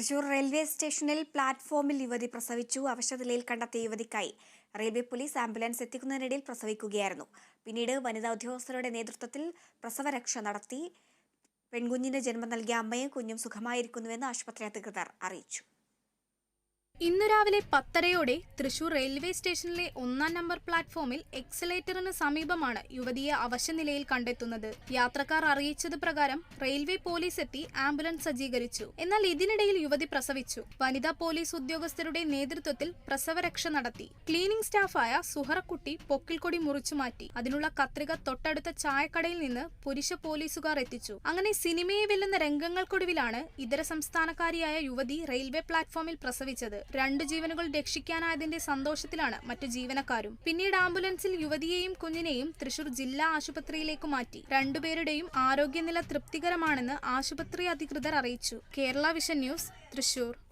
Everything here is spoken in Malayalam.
തൃശൂർ റെയിൽവേ സ്റ്റേഷനിൽ പ്ലാറ്റ്ഫോമിൽ യുവതി പ്രസവിച്ചു. അവശനിലയിൽ കണ്ടെത്തിയ യുവതിക്കായി റെയിൽവേ പോലീസ് ആംബുലൻസ് എത്തിക്കുന്നതിനിടയിൽ പ്രസവിക്കുകയായിരുന്നു. പിന്നീട് വനിതാ ഉദ്യോഗസ്ഥരുടെ നേതൃത്വത്തിൽ പ്രസവരക്ഷ നടത്തി. പെൺകുഞ്ഞിന് ജന്മം നൽകിയ അമ്മയും കുഞ്ഞും സുഖമായിരിക്കുന്നുവെന്ന് ആശുപത്രി അധികൃതർ അറിയിച്ചു. ഇന്നു രാവിലെ പത്തരയോടെ തൃശൂർ റെയിൽവേ സ്റ്റേഷനിലെ ഒന്നാം നമ്പർ പ്ലാറ്റ്ഫോമിൽ എക്സലേറ്ററിന് സമീപമാണ് യുവതിയെ അവശനിലയിൽ കണ്ടെത്തുന്നത്. യാത്രക്കാർ അറിയിച്ചത് പ്രകാരം റെയിൽവേ പോലീസ് എത്തി ആംബുലൻസ് സജ്ജീകരിച്ചു. എന്നാൽ ഇതിനിടയിൽ യുവതി പ്രസവിച്ചു. വനിതാ പോലീസ് ഉദ്യോഗസ്ഥരുടെ നേതൃത്വത്തിൽ പ്രസവരക്ഷ നടത്തി. ക്ലീനിംഗ് സ്റ്റാഫായ സുഹറക്കുട്ടി പൊക്കിൽക്കൊടി മുറിച്ചു മാറ്റി. അതിനുള്ള കത്രിക തൊട്ടടുത്ത ചായക്കടയിൽ നിന്ന് പുരുഷ പോലീസുകാർ എത്തിച്ചു. അങ്ങനെ സിനിമയെ വെല്ലുന്ന രംഗങ്ങൾക്കൊടുവിലാണ് ഇതര സംസ്ഥാനക്കാരിയായ യുവതി റെയിൽവേ പ്ലാറ്റ്ഫോമിൽ പ്രസവിച്ചത്. രണ്ടു ജീവനുകൾ രക്ഷിക്കാനായതിന്റെ സന്തോഷത്തിലാണ് മറ്റു ജീവനക്കാരും. പിന്നീട് ആംബുലൻസിൽ യുവതിയെയും കുഞ്ഞിനെയും തൃശൂർ ജില്ലാ ആശുപത്രിയിലേക്ക് മാറ്റി. രണ്ടുപേരുടെയും ആരോഗ്യനില തൃപ്തികരമാണെന്ന് ആശുപത്രി അധികൃതർ അറിയിച്ചു. Kerala Vision News Thrissur.